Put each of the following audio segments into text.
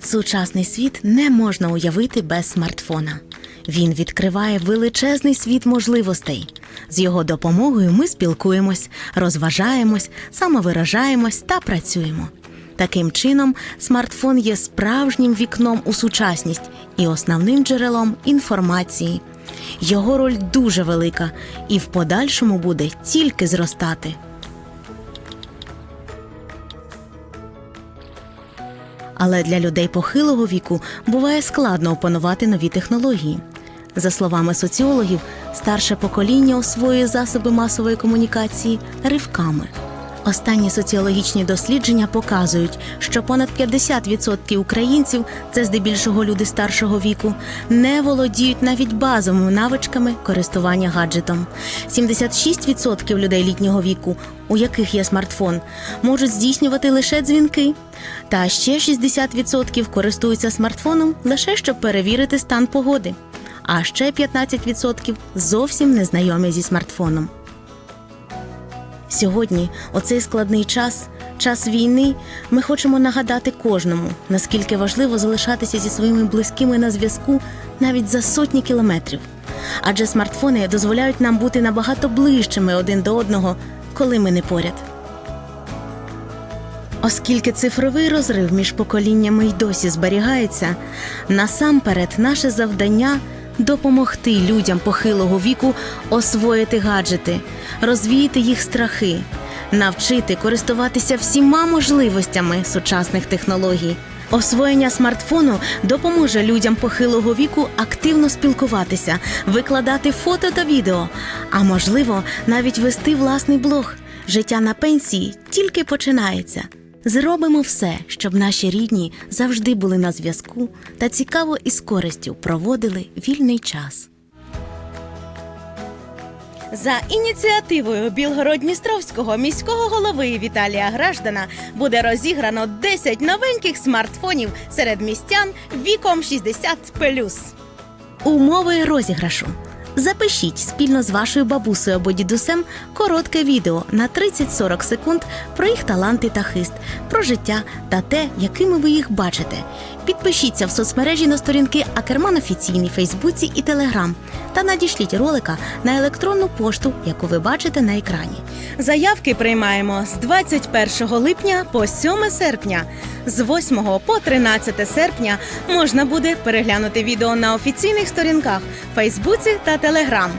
Сучасний світ не можна уявити без смартфона. Він відкриває величезний світ можливостей. З його допомогою ми спілкуємось, розважаємось, самовиражаємось та працюємо. Таким чином, смартфон є справжнім вікном у сучасність і основним джерелом інформації. Його роль дуже велика і в подальшому буде тільки зростати. Але для людей похилого віку буває складно опанувати нові технології. За словами соціологів, старше покоління освоює засоби масової комунікації ривками. Останні соціологічні дослідження показують, що понад 50% українців, це здебільшого люди старшого віку, не володіють навіть базовими навичками користування гаджетом. 76% людей літнього віку, у яких є смартфон, можуть здійснювати лише дзвінки. Та ще 60% користуються смартфоном лише щоб перевірити стан погоди. А ще 15% зовсім не знайомі зі смартфоном. Сьогодні, у цей складний час, час війни, ми хочемо нагадати кожному, наскільки важливо залишатися зі своїми близькими на зв'язку навіть за сотні кілометрів. Адже смартфони дозволяють нам бути набагато ближчими один до одного, коли ми не поряд. Оскільки цифровий розрив між поколіннями й досі зберігається, насамперед наше завдання допомогти людям похилого віку освоїти гаджети, розвіяти їх страхи, навчити користуватися всіма можливостями сучасних технологій. Освоєння смартфону допоможе людям похилого віку активно спілкуватися, викладати фото та відео, а можливо, навіть вести власний блог. Життя на пенсії тільки починається. Зробимо все, щоб наші рідні завжди були на зв'язку та цікаво і з користю проводили вільний час. За ініціативою Білгород-Дністровського міського голови Віталія Граждана буде розіграно 10 новеньких смартфонів серед містян віком 60+. Умови розіграшу. Запишіть спільно з вашою бабусею або дідусем коротке відео на 30-40 секунд про їх таланти та хист, про життя та те, якими ви їх бачите. Підпишіться в соцмережі на сторінки Акерман офіційній Фейсбуці і Телеграм та надішліть ролика на електронну пошту, яку ви бачите на екрані. Заявки приймаємо з 21 липня по 7 серпня. З 8 по 13 серпня можна буде переглянути відео на офіційних сторінках Фейсбуці та Телеграм.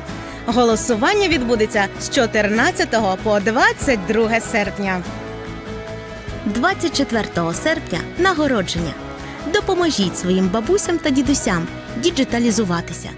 Голосування відбудеться з 14 по 22 серпня. 24 серпня нагородження. Допоможіть своїм бабусям та дідусям діджиталізуватися.